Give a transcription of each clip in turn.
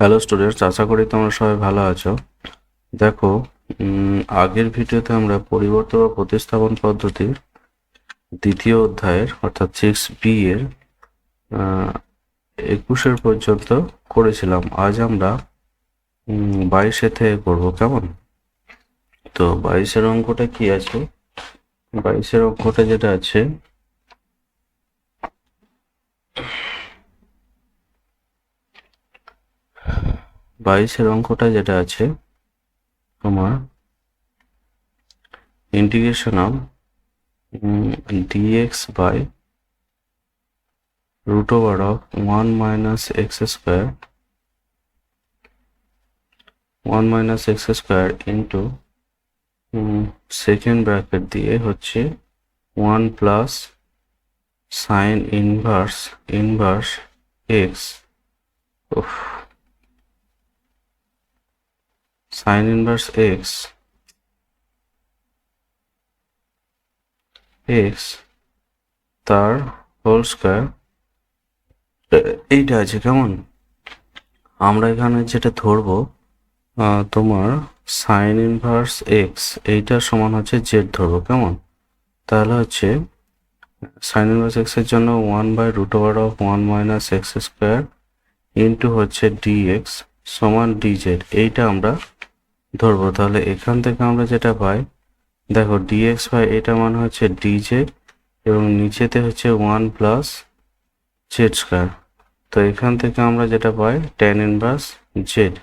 Hello students আশা করি তোমরা সবাই ভালো আছো। দেখো আগের ভিডিওতে আমরা পরিবর্তন বা প্রতিস্থাপন পদ্ধতির দ্বিতীয় অধ্যায়ের, অর্থাৎ সিক্স বি এর একুশের পর্যন্ত করেছিলাম। আজ আমরা বাইশে থেকে করব, কেমন? তো বাইশের অঙ্কটা কি আছে? বাইশের অঙ্কটা যেটা আছে বাইশের অঙ্কটা যেটা আছে, তোমার integration of dx by root over of 1 minus x square 1 minus x square into second bracket দিয়ে হচ্ছে one plus sine inverse inverse x sine inverse x x তার হোল স্কোয়ার এইটা আছে কেমন? আমরা এখানে যেটা ধরবো তোমার সাইন ইনভার্স এক্স এইটার সমান হচ্ছে জেড ধরবো, কেমন? তাহলে হচ্ছে সাইন ইনভার্স এক্সের জন্য one by root over of one minus x square into হচ্ছে ডিএক্স সমান ডিজেড এইটা আমরা ধরবো। তাহলে এখান থেকে আমরা যেটা পাই, দেখো ডিএক্স বাই এটা মানে হচ্ছে ডিজেড এবং নিচেতে হচ্ছে ওয়ান প্লাস জেড স্কোয়ার তো এখান থেকে আমরা যেটা পাই ট্যান ইনভার্স জেড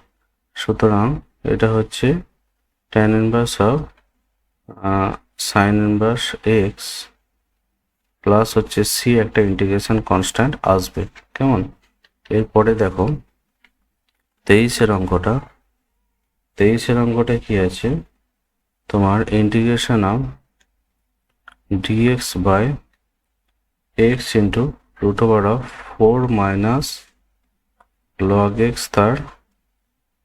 সুতরাং এটা হচ্ছে tan inverse of sine inverse x plus হচ্ছে সি একটা ইন্টিগ্রেশন কনস্ট্যান্ট আসবে। কেমন? এরপরে দেখো, তেইশের অঙ্কটা তেইশের অঙ্কটা কি আছে? তোমার integration of dx by x into root over of four minus log x তার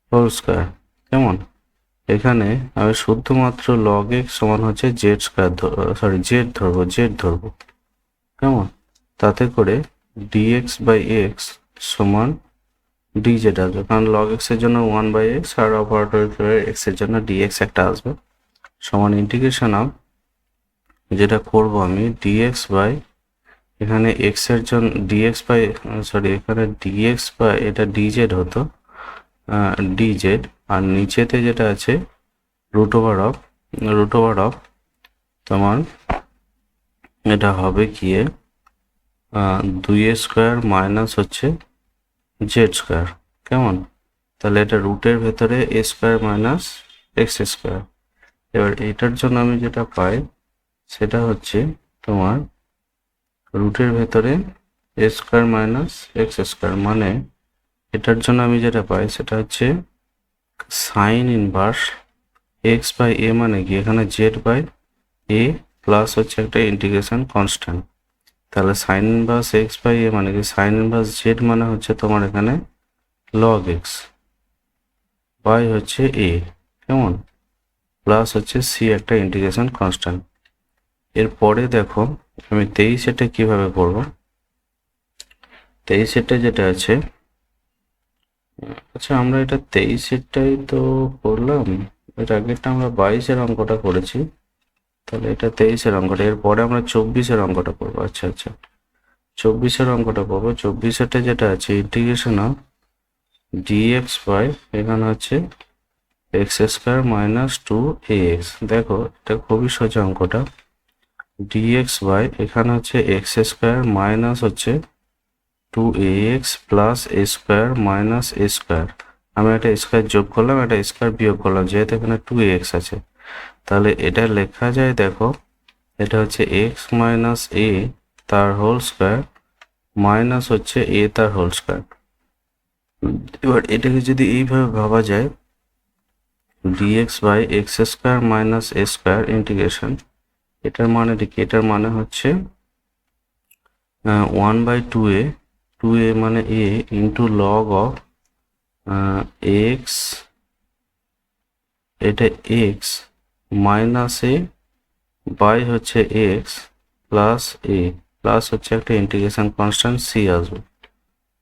হোল স্কোয়ার কেমন? এখানে আমি শুধুমাত্র লগ এক্স সমান হচ্ছে জেড স্কোয়ার সরি জেড ধরবো জেড ধরবো। কেমন? তাতে করে ডিএক্স বাই এক্স সমান ডি জেড আসবে কারণ লগ এক্সের জন্য ওয়ান বাই এক্স আর অপারেটর এক্সের জন্য ডিএক্স একটা আসবে। সমান ইন্টিগ্রেশন অফ যেটা করব আমি ডি এক্স বাই এখানে এক্সের জন্য ডিএক্স বাই সরি এখানে ডি এক্স বাই এটা ডি জেড হতো ডি জেড আর নিচেতে যেটা আছে root over of root over of তোমার এটা হবে গিয়ে দুই স্কোয়ার মাইনাস হচ্ছে জেড স্কোয়ার, কেমন? তাহলে এটা রুটের ভেতরে a square minus x square. এবার এটার জন্য আমি যেটা পাই, সেটা হচ্ছে তোমার রুটের ভেতরে a square minus x square মানে এটার জন্য আমি যেটা পাই, সেটা হচ্ছে sine inverse x by a মানে কি? এখানে জেড বাই এ প্লাস হচ্ছে একটা ইন্টিগ্রেশন কনস্ট্যান্ট তাহলে sine inverse x by a মানে কি? সাইন ইনভার্স জেড মানে হচ্ছে তোমার এখানে লগ এক্স বাই হচ্ছে এ কেমন? প্লাস হচ্ছে সি একটা ইন্টিগ্রেশন কনস্ট্যান্ট এরপরে দেখো, আমি তেইশ এটা কীভাবে করব? তেইশ এটা যেটা আছে আচ্ছা আমরা এটা তেইশ তেইশেরটাই তো করলাম, এর আগেরটা আমরা বাইশের অঙ্কটা করেছি। তাহলে এটা তেইশের অঙ্কটা। এরপরে আমরা চব্বিশের অঙ্কটা করব। আচ্ছা আচ্ছা। চব্বিশের অঙ্কটা করব। চব্বিশেরটা যেটা আছে ইন্টিগ্রেশন অফ ডিএক্স বাই এখানে হচ্ছে x square minus two x দেখো, এটা খুবই সোজা অঙ্কটা। ডিএক্স বাই এখানে হচ্ছে এক্স স্কোয়ার মাইনাস হচ্ছে two x plus a square minus a square আমি একটা স্কোয়ার যোগ করলাম, একটা স্কোয়ার বিয়োগ করলাম, যেহেতু এখানে টু এক্স আছে। তাহলে এটা লেখা যায়, দেখো, এটা হচ্ছে এক্স মাইনাস এ তার হোল স্কোয়ার মাইনাস হচ্ছে এ তার হোল স্কোয়ার এবার এটাকে যদি এইভাবে ভাবা যায় d x by x square minus a square integration এটার মানে কি এটার মানে হচ্ছে one by two a two a মানে a into log of x এটা এক্স মাইনাস এ বাই হচ্ছে এক্স প্লাস এ প্লাস হচ্ছে একটা ইন্টিগ্রেশন কনস্ট্যান্ট সি আসবে।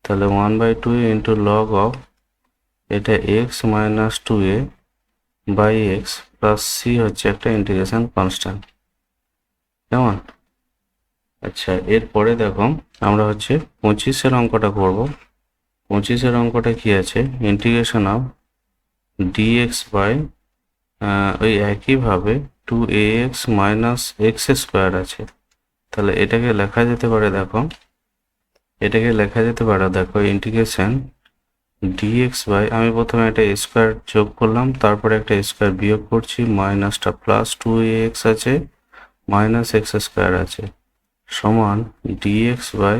তাহলে one by two into log of এটা x minus two a by x plus c হচ্ছে একটা ইন্টিগ্রেশন কনস্ট্যান্ট কেমন? আচ্ছা এরপরে দেখো আমরা হচ্ছে পঁচিশের অঙ্কটা করব। পঁচিশের অঙ্কটা কি আছে? ইন্টিগ্রেশন অফ ডিএক্স বাই ওই একইভাবে two a x minus x square আছে। তাহলে এটাকে লেখা যেতে পারে, দেখো, এটাকে লেখা যেতে পারে, দেখো ইন্টিগ্রেশন ডিএক্স বাই আমি প্রথমে একটা স্কোয়ার যোগ করলাম, তারপরে একটা স্কোয়ার বিয়োগ করছি মাইনাসটা প্লাস টু এক্স আছে মাইনাস এক্স স্কোয়ার আছে, সমান ডিএক্স বাই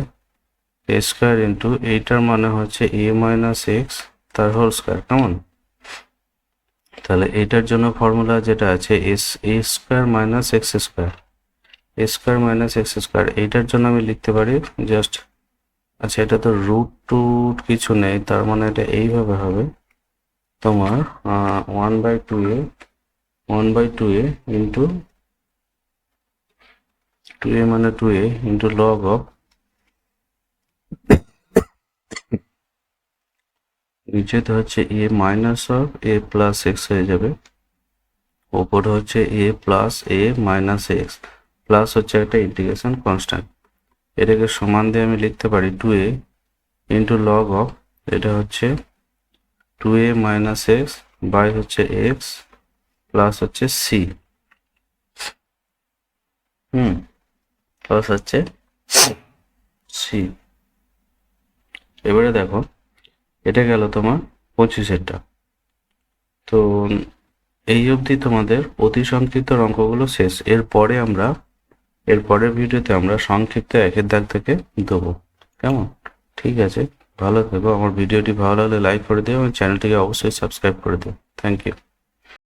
স্কোয়ার ইন্টু এইটার মানে হচ্ছে এ মাইনাস এক্স তার হোল স্কোয়ার কেমন? তাহলে এইটার জন্য ফর্মুলা যেটা আছে as a square minus x square a square minus x square এইটার জন্য আমি লিখতে পারি জাস্ট আচ্ছা এটা তো রুট টুট কিছু নেই, তার মানে এটা এইভাবে হবে। তোমার one by two a one by two a into two a মানে two a into log of নিচেতে হচ্ছে a minus of a plus x হয়ে যাবে। ওপরে হচ্ছে a plus a minus x plus হচ্ছে একটা ইন্টিগ্রেশন কনস্ট্যান্ট এটাকে সমান দিয়ে আমি লিখতে পারি two a into log of এটা হচ্ছে two a minus x by হচ্ছে এক্স প্লাস হচ্ছে সি হুম প্লাস হচ্ছে সি এবারে দেখো এটা গেল তোমার পঁচিশেরটা। তো এই অবধি তোমাদের অতি সংক্ষিপ্ত অঙ্কগুলো শেষ। এরপরে আমরা এরপরের ভিডিওতে আমরা সংক্ষিপ্ত একের দাগ থেকে দেবো। কেমন? ঠিক আছে, ভালো থেকো। আমার ভিডিওটি ভালো লাগলে লাইক করে দিও এবং চ্যানেলটিকে অবশ্যই সাবস্ক্রাইব করে দিও। Thank you